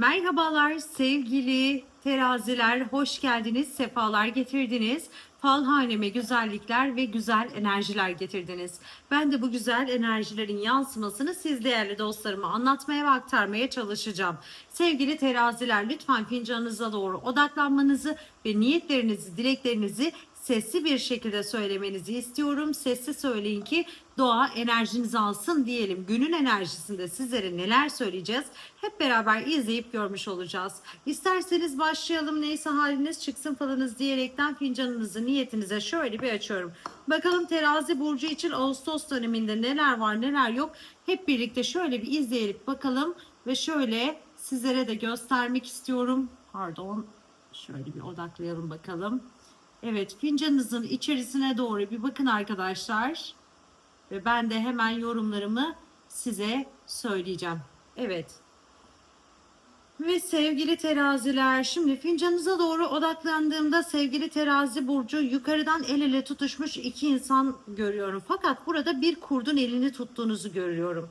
Merhabalar sevgili teraziler, hoş geldiniz, sefalar getirdiniz. Fal haneme güzellikler ve güzel enerjiler getirdiniz. Ben de bu güzel enerjilerin yansımasını siz değerli dostlarıma anlatmaya ve aktarmaya çalışacağım. Sevgili teraziler lütfen fincanınıza doğru odaklanmanızı ve niyetlerinizi, dileklerinizi sesli bir şekilde söylemenizi istiyorum. Sesli söyleyin ki doğa enerjinizi alsın diyelim. Günün enerjisinde sizlere neler söyleyeceğiz hep beraber izleyip görmüş olacağız. İsterseniz başlayalım neyse haliniz çıksın falınız diyerekten fincanınızı niyetinize şöyle bir açıyorum. Bakalım terazi burcu için Ağustos döneminde neler var neler yok hep birlikte şöyle bir izleyelim bakalım ve şöyle sizlere de göstermek istiyorum. Pardon şöyle bir odaklayalım bakalım. Evet fincanınızın içerisine doğru bir bakın arkadaşlar. Ve ben de hemen yorumlarımı size söyleyeceğim. Evet. Ve sevgili teraziler şimdi fincanınıza doğru odaklandığımda sevgili terazi burcu yukarıdan el ele tutuşmuş iki insan görüyorum. Fakat burada bir kurdun elini tuttuğunuzu görüyorum.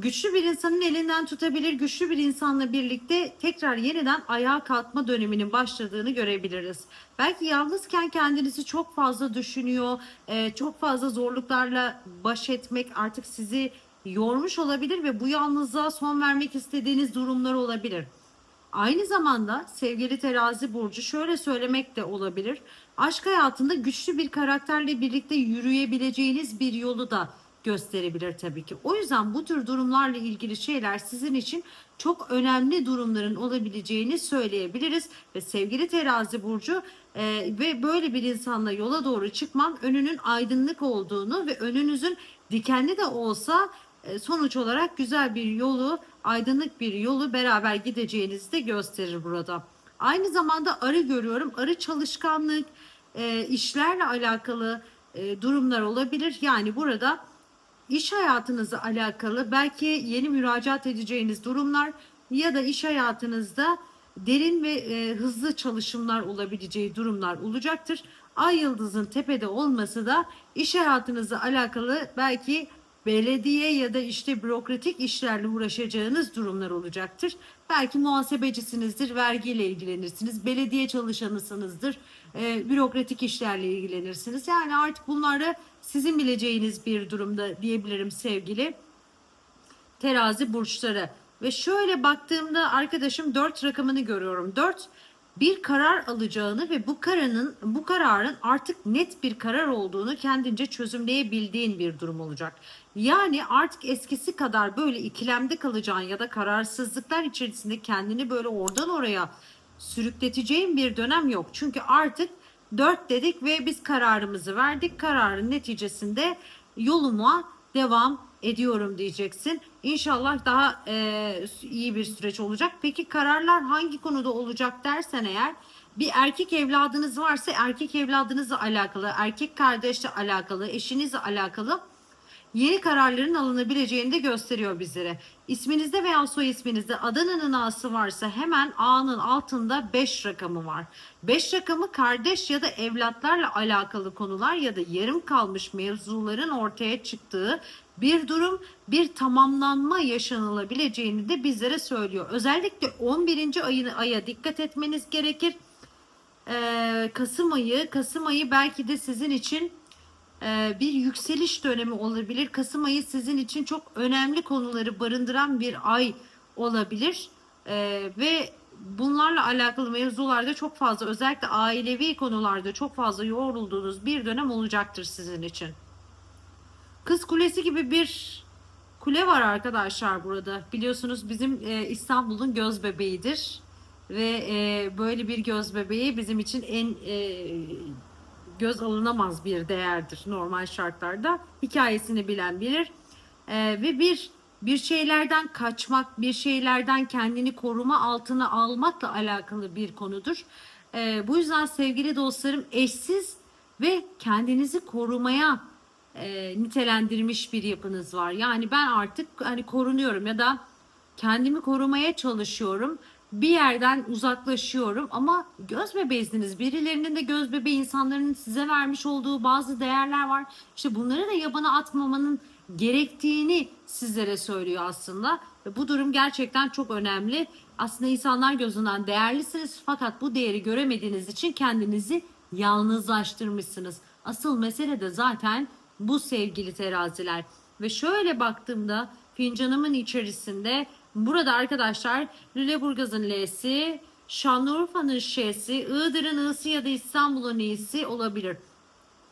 Güçlü bir insanın elinden tutabilir, güçlü bir insanla birlikte tekrar yeniden ayağa kalkma döneminin başladığını görebiliriz. Belki yalnızken kendinizi çok fazla düşünüyor, e, çok fazla zorluklarla baş etmek artık sizi yormuş olabilir ve bu yalnızlığa son vermek istediğiniz durumlar olabilir. Aynı zamanda sevgili terazi burcu şöyle söylemek de olabilir. Aşk hayatında güçlü bir karakterle birlikte yürüyebileceğiniz bir yolu da gösterebilir tabii ki. O yüzden bu tür durumlarla ilgili şeyler sizin için çok önemli durumların olabileceğini söyleyebiliriz. Ve sevgili terazi burcu e, ve böyle bir insanla yola doğru çıkman önünün aydınlık olduğunu ve önünüzün dikenli de olsa e, sonuç olarak güzel bir yolu, aydınlık bir yolu beraber gideceğinizi de gösterir burada. Aynı zamanda arı görüyorum. Arı çalışkanlık, e, işlerle alakalı e, durumlar olabilir. Yani burada iş hayatınızla alakalı belki yeni müracaat edeceğiniz durumlar ya da iş hayatınızda derin ve e, hızlı çalışımlar olabileceği durumlar olacaktır. Ay yıldızın tepede olması da iş hayatınızla alakalı belki belediye ya da işte bürokratik işlerle uğraşacağınız durumlar olacaktır. Belki muhasebecisinizdir, vergiyle ilgilenirsiniz, belediye çalışanısınızdır, e, bürokratik işlerle ilgilenirsiniz. Yani artık bunları sizin bileceğiniz bir durumda diyebilirim sevgili terazi burçları. Ve şöyle baktığımda arkadaşım 4 rakamını görüyorum. 4 bir karar alacağını ve bu kararın bu kararın artık net bir karar olduğunu kendince çözümleyebildiğin bir durum olacak. Yani artık eskisi kadar böyle ikilemde kalacağın ya da kararsızlıklar içerisinde kendini böyle oradan oraya sürükleteceğin bir dönem yok. Çünkü artık 4 dedik ve biz kararımızı verdik. Kararın neticesinde yoluma devam ediyorum diyeceksin. İnşallah daha e, iyi bir süreç olacak. Peki kararlar hangi konuda olacak dersen eğer bir erkek evladınız varsa erkek evladınızla alakalı, erkek kardeşle alakalı, eşinizle alakalı yeni kararların alınabileceğini de gösteriyor bizlere. İsminizde veya soy isminizde Adana'nın A'sı varsa hemen A'nın altında 5 rakamı var. 5 rakamı kardeş ya da evlatlarla alakalı konular ya da yarım kalmış mevzuların ortaya çıktığı bir durum, bir tamamlanma yaşanılabileceğini de bizlere söylüyor. Özellikle 11. ayını aya dikkat etmeniz gerekir. Ee, Kasım ayı, Kasım ayı belki de sizin için bir yükseliş dönemi olabilir. Kasım ayı sizin için çok önemli konuları barındıran bir ay olabilir. E, ve bunlarla alakalı mevzularda çok fazla özellikle ailevi konularda çok fazla yoğrulduğunuz bir dönem olacaktır sizin için. Kız Kulesi gibi bir kule var arkadaşlar burada. Biliyorsunuz bizim e, İstanbul'un göz bebeğidir. Ve e, böyle bir göz bebeği bizim için en e, göz alınamaz bir değerdir normal şartlarda. Hikayesini bilen bilir. Ee, ve bir bir şeylerden kaçmak, bir şeylerden kendini koruma altına almakla alakalı bir konudur. Ee, bu yüzden sevgili dostlarım eşsiz ve kendinizi korumaya e, nitelendirmiş bir yapınız var. Yani ben artık hani korunuyorum ya da kendimi korumaya çalışıyorum bir yerden uzaklaşıyorum ama göz bebeğisiniz. Birilerinin de göz bebeği insanların size vermiş olduğu bazı değerler var. İşte bunları da yabana atmamanın gerektiğini sizlere söylüyor aslında. Ve bu durum gerçekten çok önemli. Aslında insanlar gözünden değerlisiniz fakat bu değeri göremediğiniz için kendinizi yalnızlaştırmışsınız. Asıl mesele de zaten bu sevgili teraziler. Ve şöyle baktığımda fincanımın içerisinde burada arkadaşlar Lüleburgaz'ın L'si, Şanlıurfa'nın Ş'si, Iğdır'ın I'si ya da İstanbul'un İ'si olabilir.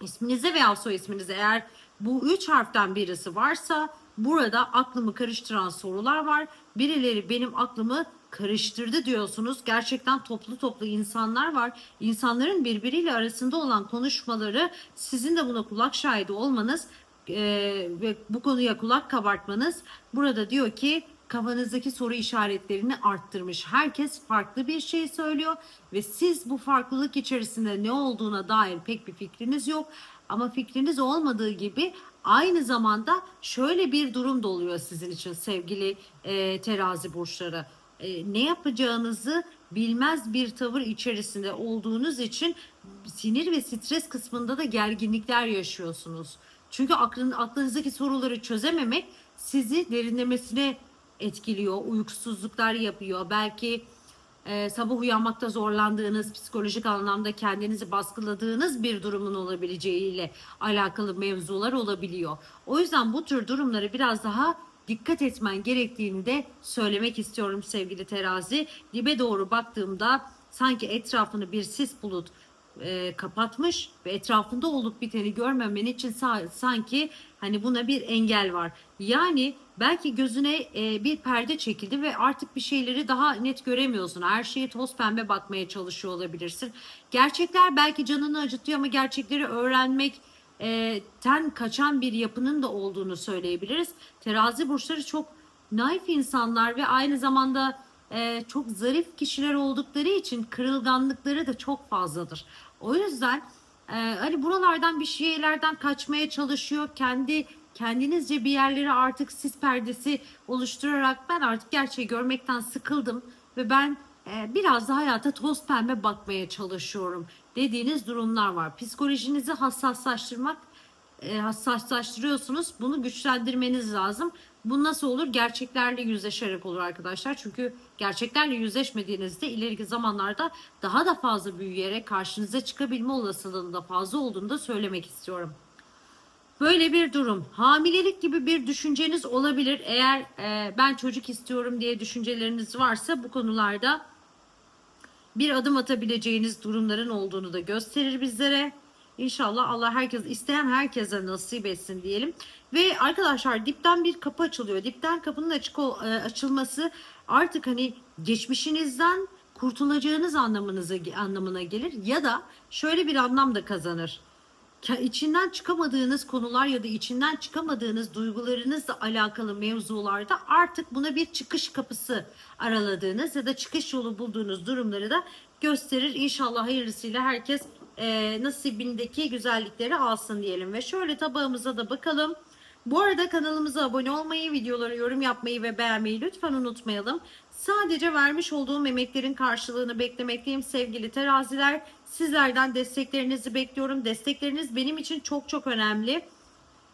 İsminize veya soy isminize eğer bu üç harften birisi varsa burada aklımı karıştıran sorular var. Birileri benim aklımı karıştırdı diyorsunuz. Gerçekten toplu toplu insanlar var. İnsanların birbiriyle arasında olan konuşmaları sizin de buna kulak şahidi olmanız ve bu konuya kulak kabartmanız burada diyor ki kafanızdaki soru işaretlerini arttırmış. Herkes farklı bir şey söylüyor ve siz bu farklılık içerisinde ne olduğuna dair pek bir fikriniz yok. Ama fikriniz olmadığı gibi aynı zamanda şöyle bir durum da oluyor sizin için sevgili e, terazi burçları. E, ne yapacağınızı bilmez bir tavır içerisinde olduğunuz için sinir ve stres kısmında da gerginlikler yaşıyorsunuz. Çünkü aklın, aklınızdaki soruları çözememek sizi derinlemesine etkiliyor, uykusuzluklar yapıyor. Belki e, sabah uyanmakta zorlandığınız, psikolojik anlamda kendinizi baskıladığınız bir durumun olabileceğiyle alakalı mevzular olabiliyor. O yüzden bu tür durumları biraz daha dikkat etmen gerektiğini de söylemek istiyorum sevgili terazi. Dibe doğru baktığımda sanki etrafını bir sis bulut e, kapatmış ve etrafında olup biteni görmemen için sa- sanki hani buna bir engel var. Yani belki gözüne e, bir perde çekildi ve artık bir şeyleri daha net göremiyorsun. Her şeye toz pembe bakmaya çalışıyor olabilirsin. Gerçekler belki canını acıtıyor ama gerçekleri öğrenmek e, ten kaçan bir yapının da olduğunu söyleyebiliriz. Terazi burçları çok naif insanlar ve aynı zamanda e, çok zarif kişiler oldukları için kırılganlıkları da çok fazladır. O yüzden e, hani buralardan bir şeylerden kaçmaya çalışıyor. Kendi kendinizce bir yerlere artık sis perdesi oluşturarak ben artık gerçeği görmekten sıkıldım ve ben e, biraz da hayata toz pembe bakmaya çalışıyorum dediğiniz durumlar var. Psikolojinizi hassaslaştırmak e, hassaslaştırıyorsunuz. Bunu güçlendirmeniz lazım. Bu nasıl olur? Gerçeklerle yüzleşerek olur arkadaşlar. Çünkü gerçeklerle yüzleşmediğinizde ileriki zamanlarda daha da fazla büyüyerek karşınıza çıkabilme olasılığının da fazla olduğunu da söylemek istiyorum. Böyle bir durum. Hamilelik gibi bir düşünceniz olabilir. Eğer e, ben çocuk istiyorum diye düşünceleriniz varsa bu konularda bir adım atabileceğiniz durumların olduğunu da gösterir bizlere. İnşallah Allah herkes isteyen herkese nasip etsin diyelim. Ve arkadaşlar dipten bir kapı açılıyor. Dipten kapının açık ol- e, açılması artık hani geçmişinizden kurtulacağınız anlamınıza anlamına gelir ya da şöyle bir anlam da kazanır. İçinden çıkamadığınız konular ya da içinden çıkamadığınız duygularınızla alakalı mevzularda artık buna bir çıkış kapısı araladığınız ya da çıkış yolu bulduğunuz durumları da gösterir. İnşallah hayırlısıyla herkes e, nasibindeki güzellikleri alsın diyelim ve şöyle tabağımıza da bakalım. Bu arada kanalımıza abone olmayı, videolara yorum yapmayı ve beğenmeyi lütfen unutmayalım. Sadece vermiş olduğum emeklerin karşılığını beklemekteyim sevgili teraziler. Sizlerden desteklerinizi bekliyorum. Destekleriniz benim için çok çok önemli.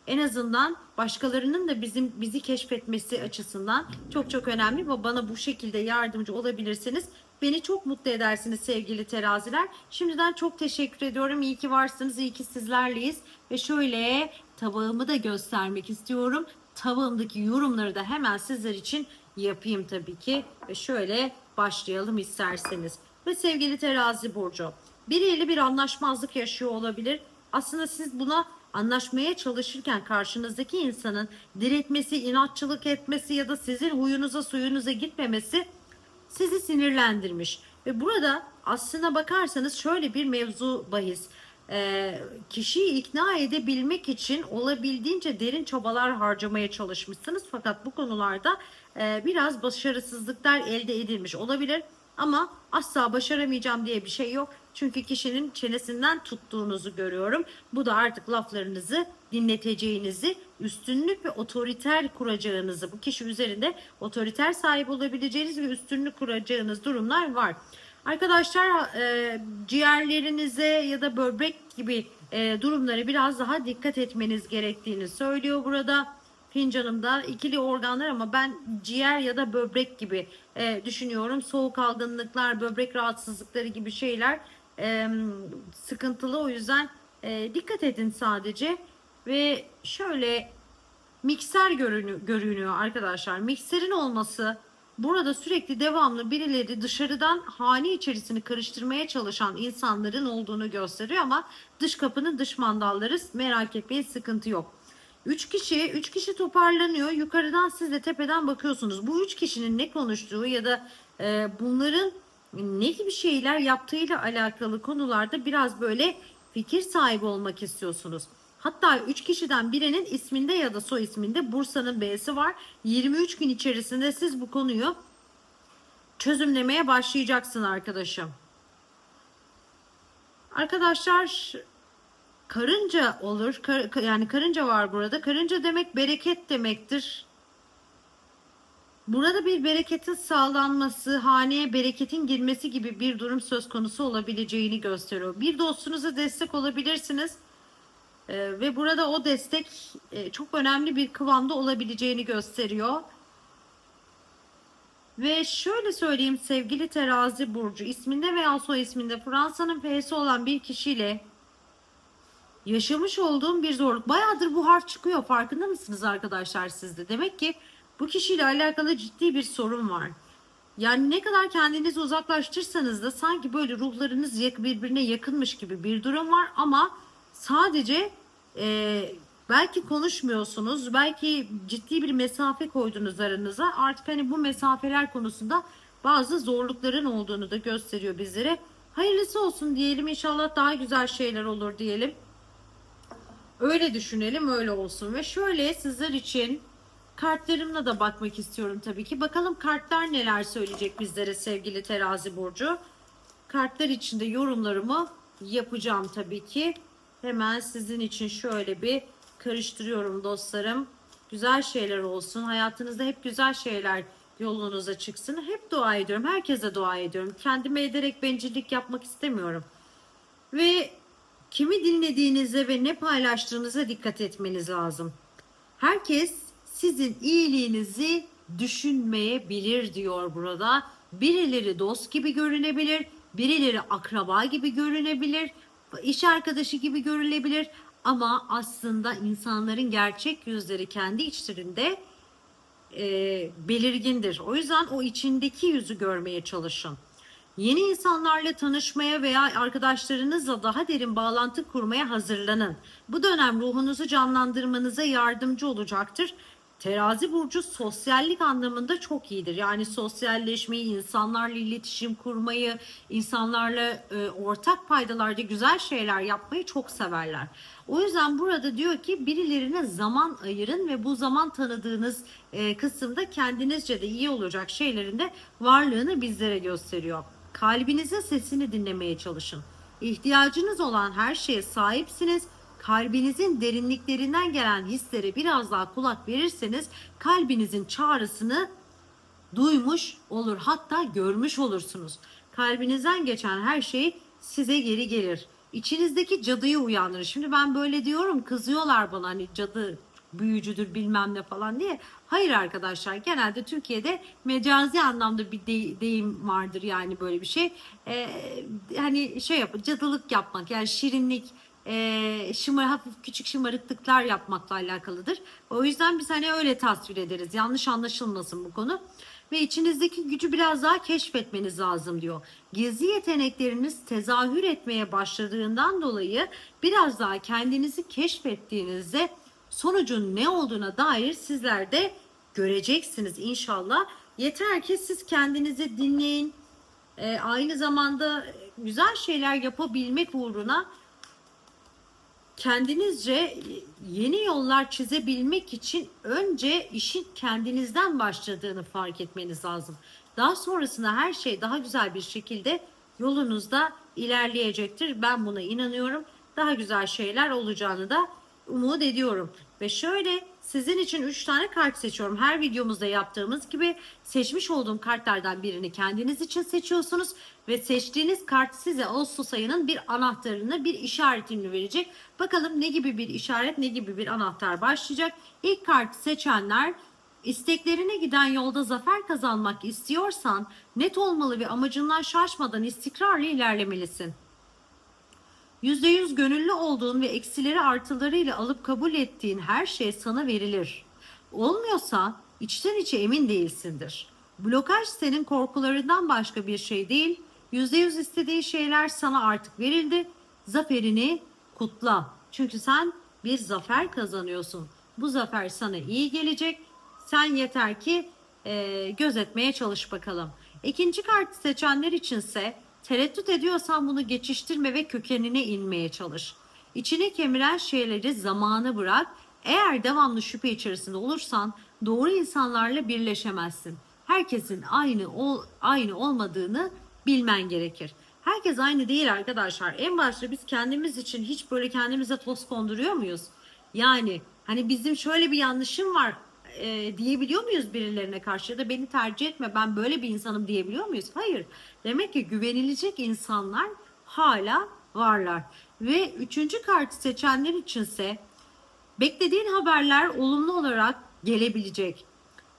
En azından başkalarının da bizim bizi keşfetmesi açısından çok çok önemli ve bana bu şekilde yardımcı olabilirsiniz. Beni çok mutlu edersiniz sevgili teraziler. Şimdiden çok teşekkür ediyorum. İyi ki varsınız, iyi ki sizlerleyiz. Ve şöyle tabağımı da göstermek istiyorum. Tabağımdaki yorumları da hemen sizler için yapayım tabii ki. Ve şöyle başlayalım isterseniz. Ve sevgili terazi burcu. Biriyle bir anlaşmazlık yaşıyor olabilir. Aslında siz buna anlaşmaya çalışırken karşınızdaki insanın diretmesi, inatçılık etmesi ya da sizin huyunuza suyunuza gitmemesi sizi sinirlendirmiş. Ve burada aslına bakarsanız şöyle bir mevzu bahis. Ee, kişiyi ikna edebilmek için olabildiğince derin çabalar harcamaya çalışmışsınız. Fakat bu konularda e, biraz başarısızlıklar elde edilmiş olabilir. Ama asla başaramayacağım diye bir şey yok. Çünkü kişinin çenesinden tuttuğunuzu görüyorum. Bu da artık laflarınızı dinleteceğinizi, üstünlük ve otoriter kuracağınızı, bu kişi üzerinde otoriter sahip olabileceğiniz ve üstünlük kuracağınız durumlar var. Arkadaşlar e, ciğerlerinize ya da böbrek gibi e, durumlara biraz daha dikkat etmeniz gerektiğini söylüyor burada. Fincanımda ikili organlar ama ben ciğer ya da böbrek gibi e, düşünüyorum. Soğuk algınlıklar, böbrek rahatsızlıkları gibi şeyler e, sıkıntılı. O yüzden e, dikkat edin sadece. Ve şöyle mikser görünü- görünüyor arkadaşlar. Mikserin olması burada sürekli devamlı birileri dışarıdan hane içerisini karıştırmaya çalışan insanların olduğunu gösteriyor ama dış kapının dış mandalları merak etmeyin sıkıntı yok. 3 kişi, 3 kişi toparlanıyor. Yukarıdan siz de tepeden bakıyorsunuz. Bu 3 kişinin ne konuştuğu ya da e, bunların ne gibi şeyler yaptığıyla alakalı konularda biraz böyle fikir sahibi olmak istiyorsunuz. Hatta 3 kişiden birinin isminde ya da soy isminde Bursa'nın B'si var. 23 gün içerisinde siz bu konuyu çözümlemeye başlayacaksın arkadaşım. Arkadaşlar karınca olur. Kar- yani karınca var burada. Karınca demek bereket demektir. Burada bir bereketin sağlanması, haneye bereketin girmesi gibi bir durum söz konusu olabileceğini gösteriyor. Bir dostunuza destek olabilirsiniz. Ee, ve burada o destek e, çok önemli bir kıvamda olabileceğini gösteriyor. Ve şöyle söyleyeyim sevgili terazi burcu isminde veya soy isminde Fransa'nın F'si olan bir kişiyle yaşamış olduğum bir zorluk. Bayağıdır bu harf çıkıyor farkında mısınız arkadaşlar sizde? Demek ki bu kişiyle alakalı ciddi bir sorun var. Yani ne kadar kendinizi uzaklaştırsanız da sanki böyle ruhlarınız birbirine yakınmış gibi bir durum var ama sadece e, belki konuşmuyorsunuz, belki ciddi bir mesafe koydunuz aranıza. Artık hani bu mesafeler konusunda bazı zorlukların olduğunu da gösteriyor bizlere. Hayırlısı olsun diyelim inşallah daha güzel şeyler olur diyelim. Öyle düşünelim öyle olsun ve şöyle sizler için kartlarımla da bakmak istiyorum tabii ki. Bakalım kartlar neler söyleyecek bizlere sevgili terazi burcu. Kartlar içinde yorumlarımı yapacağım tabii ki. Hemen sizin için şöyle bir karıştırıyorum dostlarım. Güzel şeyler olsun. Hayatınızda hep güzel şeyler yolunuza çıksın. Hep dua ediyorum. Herkese dua ediyorum. Kendime ederek bencillik yapmak istemiyorum. Ve kimi dinlediğinize ve ne paylaştığınıza dikkat etmeniz lazım. Herkes sizin iyiliğinizi düşünmeyebilir diyor burada. Birileri dost gibi görünebilir, birileri akraba gibi görünebilir, iş arkadaşı gibi görülebilir ama aslında insanların gerçek yüzleri kendi içlerinde e, belirgindir. O yüzden o içindeki yüzü görmeye çalışın. Yeni insanlarla tanışmaya veya arkadaşlarınızla daha derin bağlantı kurmaya hazırlanın. Bu dönem ruhunuzu canlandırmanıza yardımcı olacaktır. Terazi burcu sosyallik anlamında çok iyidir. Yani sosyalleşmeyi, insanlarla iletişim kurmayı, insanlarla e, ortak paydalarda güzel şeyler yapmayı çok severler. O yüzden burada diyor ki birilerine zaman ayırın ve bu zaman tanıdığınız e, kısımda kendinizce de iyi olacak şeylerin de varlığını bizlere gösteriyor. Kalbinizin sesini dinlemeye çalışın. İhtiyacınız olan her şeye sahipsiniz. Kalbinizin derinliklerinden gelen hislere biraz daha kulak verirseniz kalbinizin çağrısını duymuş olur hatta görmüş olursunuz. Kalbinizden geçen her şey size geri gelir. İçinizdeki cadıyı uyandırır. Şimdi ben böyle diyorum kızıyorlar bana hani cadı büyücüdür bilmem ne falan diye. Hayır arkadaşlar genelde Türkiye'de mecazi anlamda bir de- deyim vardır yani böyle bir şey. Ee, hani şey yap cadılık yapmak yani şirinlik e, şımar, hafif küçük şımarıklıklar yapmakla alakalıdır. O yüzden biz hani öyle tasvir ederiz. Yanlış anlaşılmasın bu konu. Ve içinizdeki gücü biraz daha keşfetmeniz lazım diyor. Gizli yetenekleriniz tezahür etmeye başladığından dolayı biraz daha kendinizi keşfettiğinizde sonucun ne olduğuna dair sizler de göreceksiniz inşallah. Yeter ki siz kendinizi dinleyin. E, aynı zamanda güzel şeyler yapabilmek uğruna kendinizce yeni yollar çizebilmek için önce işin kendinizden başladığını fark etmeniz lazım. Daha sonrasında her şey daha güzel bir şekilde yolunuzda ilerleyecektir. Ben buna inanıyorum. Daha güzel şeyler olacağını da umut ediyorum. Ve şöyle sizin için 3 tane kart seçiyorum. Her videomuzda yaptığımız gibi seçmiş olduğum kartlardan birini kendiniz için seçiyorsunuz ve seçtiğiniz kart size Ağustos ayının bir anahtarını, bir işaretini verecek. Bakalım ne gibi bir işaret, ne gibi bir anahtar başlayacak. İlk kartı seçenler İsteklerine giden yolda zafer kazanmak istiyorsan net olmalı ve amacından şaşmadan istikrarla ilerlemelisin. %100 gönüllü olduğun ve eksileri artılarıyla alıp kabul ettiğin her şey sana verilir. Olmuyorsa içten içe emin değilsindir. Blokaj senin korkularından başka bir şey değil. %100 istediği şeyler sana artık verildi. Zaferini kutla. Çünkü sen bir zafer kazanıyorsun. Bu zafer sana iyi gelecek. Sen yeter ki e, gözetmeye çalış bakalım. İkinci kartı seçenler içinse tereddüt ediyorsan bunu geçiştirme ve kökenine inmeye çalış. İçine kemiren şeyleri zamana bırak. Eğer devamlı şüphe içerisinde olursan doğru insanlarla birleşemezsin. Herkesin aynı ol, aynı olmadığını bilmen gerekir. Herkes aynı değil arkadaşlar. En başta biz kendimiz için hiç böyle kendimize toz konduruyor muyuz? Yani hani bizim şöyle bir yanlışım var e, diyebiliyor muyuz birilerine karşı ya da beni tercih etme ben böyle bir insanım diyebiliyor muyuz? Hayır. Demek ki güvenilecek insanlar hala varlar. Ve üçüncü kartı seçenler içinse beklediğin haberler olumlu olarak gelebilecek.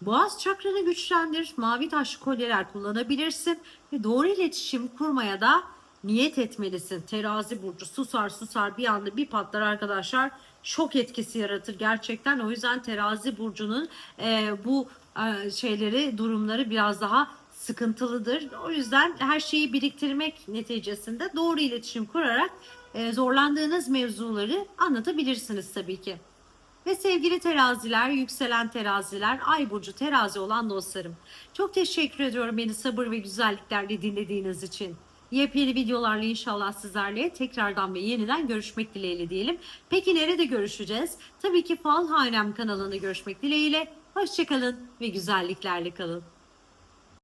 Boğaz çakranı güçlendir, mavi taşlı kolyeler kullanabilirsin ve doğru iletişim kurmaya da niyet etmelisin. Terazi burcu susar susar bir anda bir patlar arkadaşlar. Şok etkisi yaratır gerçekten. O yüzden terazi burcunun e, bu e, şeyleri, durumları biraz daha sıkıntılıdır. O yüzden her şeyi biriktirmek neticesinde doğru iletişim kurarak e, zorlandığınız mevzuları anlatabilirsiniz tabii ki. Ve sevgili teraziler, yükselen teraziler, ay burcu terazi olan dostlarım. Çok teşekkür ediyorum beni sabır ve güzelliklerle dinlediğiniz için. Yepyeni videolarla inşallah sizlerle tekrardan ve yeniden görüşmek dileğiyle diyelim. Peki nerede görüşeceğiz? Tabii ki Fal Hanem kanalında görüşmek dileğiyle. Hoşçakalın ve güzelliklerle kalın.